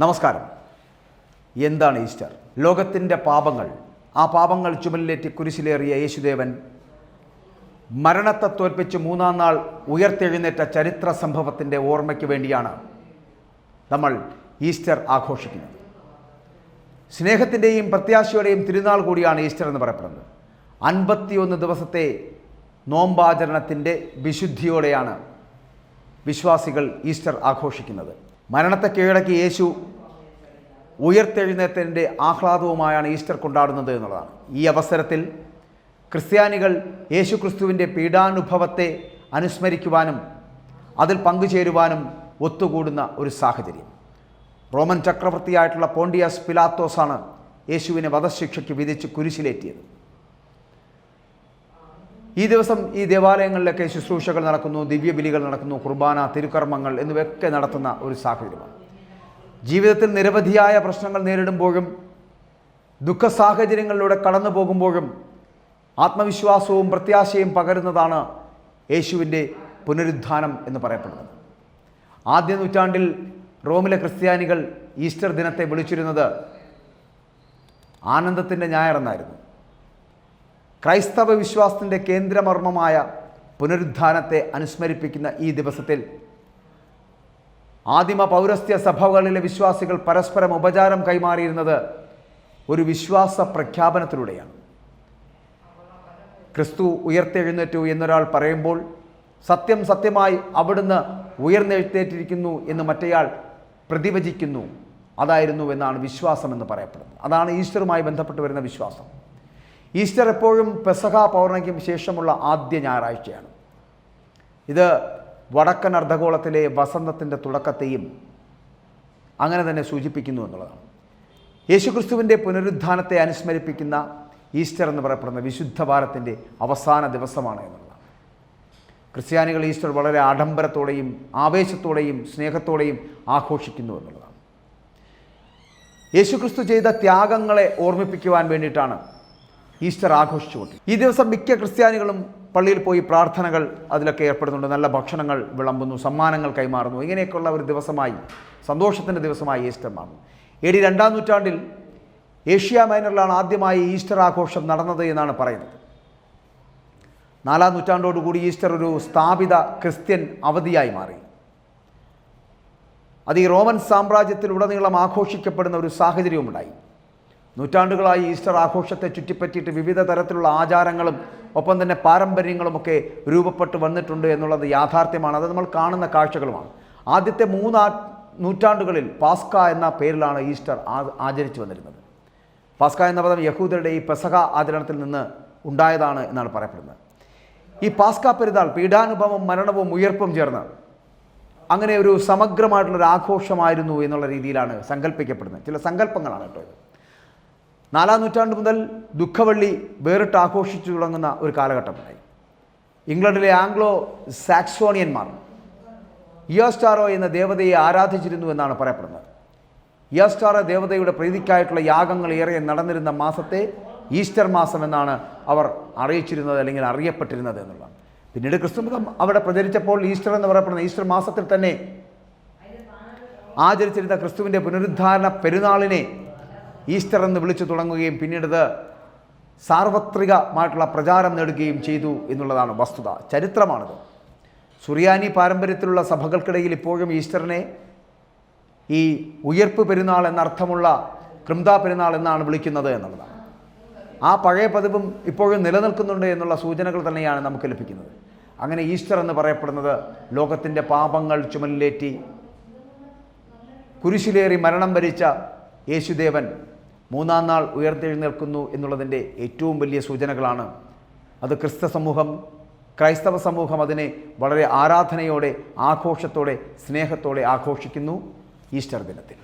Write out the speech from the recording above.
നമസ്കാരം. എന്താണ് ഈസ്റ്റർ? ലോകത്തിന്റെ പാപങ്ങൾ. ആ പാപങ്ങൾ ചുമലിലേറ്റി കുരിശിലേറിയ യേശുദേവൻ മരണത്തെ തോൽപ്പിച്ച് മൂന്നാം നാൾ ഉയർത്തെഴുന്നേറ്റ ചരിത്ര സംഭവത്തിന്റെ ഓർമ്മയ്ക്ക് വേണ്ടിയാണ് നമ്മൾ ഈസ്റ്റർ ആഘോഷിക്കുന്നത്. സ്നേഹത്തിന്റെയും പ്രത്യാശയുടെയും തിരുനാൾ കൂടിയാണ് ഈസ്റ്റർ എന്ന് പറയപ്പെടുന്നത്. അൻപത്തിയൊന്ന് ദിവസത്തെ നോമ്പാചരണത്തിന്റെ വിശുദ്ധിയോടെയാണ് വിശ്വാസികൾ ഈസ്റ്റർ ആഘോഷിക്കുന്നത്. മരണത്തെ കീഴടക്കി യേശു ഉയർത്തെഴുന്നേറ്റത്തിന്റെ ആഹ്ലാദവുമായാണ് ഈസ്റ്റർ കൊണ്ടാടുന്നത് എന്നുള്ളതാണ്. ഈ അവസരത്തിൽ ക്രിസ്ത്യാനികൾ യേശു ക്രിസ്തുവിന്റെ പീഡാനുഭവത്തെ അനുസ്മരിക്കുവാനും അതിൽ പങ്കുചേരുവാനും ഒത്തുകൂടുന്ന ഒരു സാഹചര്യം. റോമൻ ചക്രവർത്തിയായിട്ടുള്ള പോണ്ടിയാസ് പിലാത്തോസാണ് യേശുവിനെ വധശിക്ഷയ്ക്ക് വിധിച്ച് കുരിശിലേറ്റിയത്. ഈ ദിവസം ഈ ദേവാലയങ്ങളിലൊക്കെ ശുശ്രൂഷകൾ നടക്കുന്നു ദിവ്യബലികൾ നടക്കുന്നു കുർബാന തിരുക്കർമ്മങ്ങൾ എന്നിവയൊക്കെ നടത്തുന്ന ഒരു സാഹചര്യമാണ്. ജീവിതത്തിൽ നിരവധിയായ പ്രശ്നങ്ങൾ നേരിടുമ്പോഴും ദുഃഖ സാഹചര്യങ്ങളിലൂടെ കടന്നു പോകുമ്പോഴും ആത്മവിശ്വാസവും പ്രത്യാശയും പകരുന്നതാണ് യേശുവിന്റെ പുനരുദ്ധാനം എന്ന് പറയപ്പെടുന്നത്. ആദ്യ നൂറ്റാണ്ടിൽ റോമിലെ ക്രിസ്ത്യാനികൾ ഈസ്റ്റർ ദിനത്തെ വിളിച്ചിരുന്നത് ആനന്ദത്തിന്റെ ഞായർ എന്നായിരുന്നു ക്രൈസ്തവ വിശ്വാസത്തിന്റെ കേന്ദ്രമർമ്മമായ പുനരുദ്ധാനത്തെ അനുസ്മരിപ്പിക്കുന്ന ഈ ദിവസത്തിൽ ആദിമ പൗരസ്ത്യ സഭകളിലെ വിശ്വാസികൾ പരസ്പരം ഉപചാരം കൈമാറിയിരുന്നത് ഒരു വിശ്വാസ പ്രഖ്യാപനത്തിലൂടെയാണ്. ക്രിസ്തു ഉയർത്തെഴുന്നേറ്റു എന്നൊരാൾ പറയുമ്പോൾ സത്യം സത്യമായി അവിടുന്ന് ഉയർന്നെഴുത്തേറ്റിരിക്കുന്നു എന്ന് മറ്റേയാൾ പ്രതിവചിക്കുന്നു. അതായിരുന്നു എന്നാണ് വിശ്വാസം എന്ന് പറയപ്പെടുന്നത്. അതാണ് ഈശ്വരുമായി ബന്ധപ്പെട്ട് വരുന്ന വിശ്വാസം. ഈസ്റ്റർ എപ്പോഴും പെസഹ പൗർണയ്ക്കും ശേഷമുള്ള ആദ്യ ഞായറാഴ്ചയാണ്. ഇത് വടക്കൻ അർദ്ധഗോളത്തിലെ വസന്തത്തിന്റെ തുടക്കത്തെയും അങ്ങനെ തന്നെ സൂചിപ്പിക്കുന്നു എന്നുള്ളതാണ്. യേശുക്രിസ്തുവിന്റെ പുനരുദ്ധാനത്തെ അനുസ്മരിപ്പിക്കുന്ന ഈസ്റ്റർ എന്ന് പറയപ്പെടുന്ന വിശുദ്ധ വാരത്തിന്റെ അവസാന ദിവസമാണ് എന്നുള്ളതാണ്. ക്രിസ്ത്യാനികൾ ഈസ്റ്റർ വളരെ ആഡംബരത്തോടെയും ആവേശത്തോടെയും സ്നേഹത്തോടെയും ആഘോഷിക്കുന്നു എന്നുള്ളതാണ്. യേശുക്രിസ്തു ചെയ്ത ത്യാഗങ്ങളെ ഓർമ്മിപ്പിക്കുവാൻ വേണ്ടിയിട്ടാണ് ഈസ്റ്റർ ആഘോഷിച്ചുകൊണ്ട്. ഈ ദിവസം മിക്ക ക്രിസ്ത്യാനികളും പള്ളിയിൽ പോയി പ്രാർത്ഥനകൾ അതിലൊക്കെ ഏർപ്പെടുന്നുണ്ട്. നല്ല ഭക്ഷണങ്ങൾ വിളമ്പുന്നു സമ്മാനങ്ങൾ കൈമാറുന്നു. ഇങ്ങനെയൊക്കെയുള്ള ഒരു ദിവസമായി സന്തോഷത്തിന്റെ ദിവസമായി ഈസ്റ്റർ മാറുന്നു. എ ഡി രണ്ടാം നൂറ്റാണ്ടിൽ ഏഷ്യ മൈനറിലാണ് ആദ്യമായി ഈസ്റ്റർ ആഘോഷം നടന്നത് എന്നാണ് പറയുന്നത്. നാലാം നൂറ്റാണ്ടോടുകൂടി ഈസ്റ്റർ ഒരു സ്ഥാപിത ക്രിസ്ത്യൻ അവധിയായി മാറി. അത് ഈ റോമൻ സാമ്രാജ്യത്തിലുടനീളം ആഘോഷിക്കപ്പെടുന്ന ഒരു സാഹചര്യവുമുണ്ടായി. നൂറ്റാണ്ടുകളായി ഈസ്റ്റർ ആഘോഷത്തെ ചുറ്റിപ്പറ്റിയിട്ട് വിവിധ തരത്തിലുള്ള ആചാരങ്ങളും ഒപ്പം തന്നെ പാരമ്പര്യങ്ങളുമൊക്കെ രൂപപ്പെട്ട് വന്നിട്ടുണ്ട് എന്നുള്ളത് യാഥാർത്ഥ്യമാണ്. അത് നമ്മൾ കാണുന്ന കാഴ്ചകളുമാണ്. ആദ്യത്തെ മൂന്ന് നൂറ്റാണ്ടുകളിൽ പാസ്ക എന്ന പേരിലാണ് ഈസ്റ്റർ ആചരിച്ചു വന്നിരുന്നത്. പാസ്ക എന്ന പദം യഹൂദരുടെ ഈ പെസഹ ആചരണത്തിൽ നിന്ന് ഉണ്ടായതാണ് എന്നാണ് പറയപ്പെടുന്നത്. ഈ പാസ്ക പെരുന്നാൾ പീഡാനുഭവം മരണവും ഉയർപ്പും ചേർന്ന് അങ്ങനെ ഒരു സമഗ്രമായിട്ടുള്ളൊരു ആഘോഷമായിരുന്നു എന്നുള്ള രീതിയിലാണ് സങ്കല്പിക്കപ്പെടുന്നത് ചില സങ്കല്പങ്ങളാണ് കേട്ടോ ഇത്. നാലാം നൂറ്റാണ്ട് മുതൽ ദുഃഖവള്ളി വേറിട്ട് ആഘോഷിച്ചു തുടങ്ങുന്ന ഒരു കാലഘട്ടമുണ്ടായി. ഇംഗ്ലണ്ടിലെ ആംഗ്ലോ സാക്സോണിയന്മാർ ഇയോസ്റ്റാറോ എന്ന ദേവതയെ ആരാധിച്ചിരുന്നു എന്നാണ് പറയപ്പെടുന്നത്. ഇയോസ്റ്റാറോ ദേവതയുടെ പ്രീതിക്കായിട്ടുള്ള യാഗങ്ങൾ ഏറെ നടന്നിരുന്ന മാസത്തെ ഈസ്റ്റർ മാസം എന്നാണ് അവർ അറിയിച്ചിരുന്നത് അല്ലെങ്കിൽ അറിയപ്പെട്ടിരുന്നത് എന്നുള്ളതാണ്. പിന്നീട് ക്രിസ്തുമതം അവിടെ പ്രചരിച്ചപ്പോൾ ഈസ്റ്റർ എന്ന് പറയപ്പെടുന്ന ഈസ്റ്റർ മാസത്തിൽ തന്നെ ആചരിച്ചിരുന്ന ക്രിസ്തുവിന്റെ പുനരുദ്ധാരണ പെരുന്നാളിനെ ഈസ്റ്റർ എന്ന് വിളിച്ചു തുടങ്ങുകയും പിന്നീട് സാർവത്രികമായിട്ടുള്ള പ്രചാരം നേടുകയും ചെയ്തു എന്നുള്ളതാണ് വസ്തുത. ചരിത്രമാണിത്. സുറിയാനി പാരമ്പര്യത്തിലുള്ള സഭകൾക്കിടയിൽ ഇപ്പോഴും ഈസ്റ്ററിനെ ഈ ഉയർപ്പ് പെരുന്നാൾ എന്നർത്ഥമുള്ള കൃംദ പെരുന്നാൾ എന്നാണ് വിളിക്കുന്നത് എന്നുള്ളതാണ്. ആ പഴയ പതിവും ഇപ്പോഴും നിലനിൽക്കുന്നുണ്ട് എന്നുള്ള സൂചനകൾ തന്നെയാണ് നമുക്ക് ലഭിക്കുന്നത്. അങ്ങനെ ഈസ്റ്റർ എന്ന് പറയപ്പെടുന്നത് ലോകത്തിന്റെ പാപങ്ങൾ ചുമലിലേറ്റി കുരിശിലേറി മരണം വരിച്ച യേശുദേവൻ മൂന്നാം നാൾ ഉയർത്തെഴുന്നേൽക്കുന്നു എന്നുള്ളതിന്റെ ഏറ്റവും വലിയ സൂചനകളാണ്. അത് ക്രിസ്ത സമൂഹം ക്രൈസ്തവ സമൂഹം അതിനെ വളരെ ആരാധനയോടെ ആഘോഷത്തോടെ സ്നേഹത്തോടെ ആഘോഷിക്കുന്നു ഈസ്റ്റർ ദിനത്തിൽ.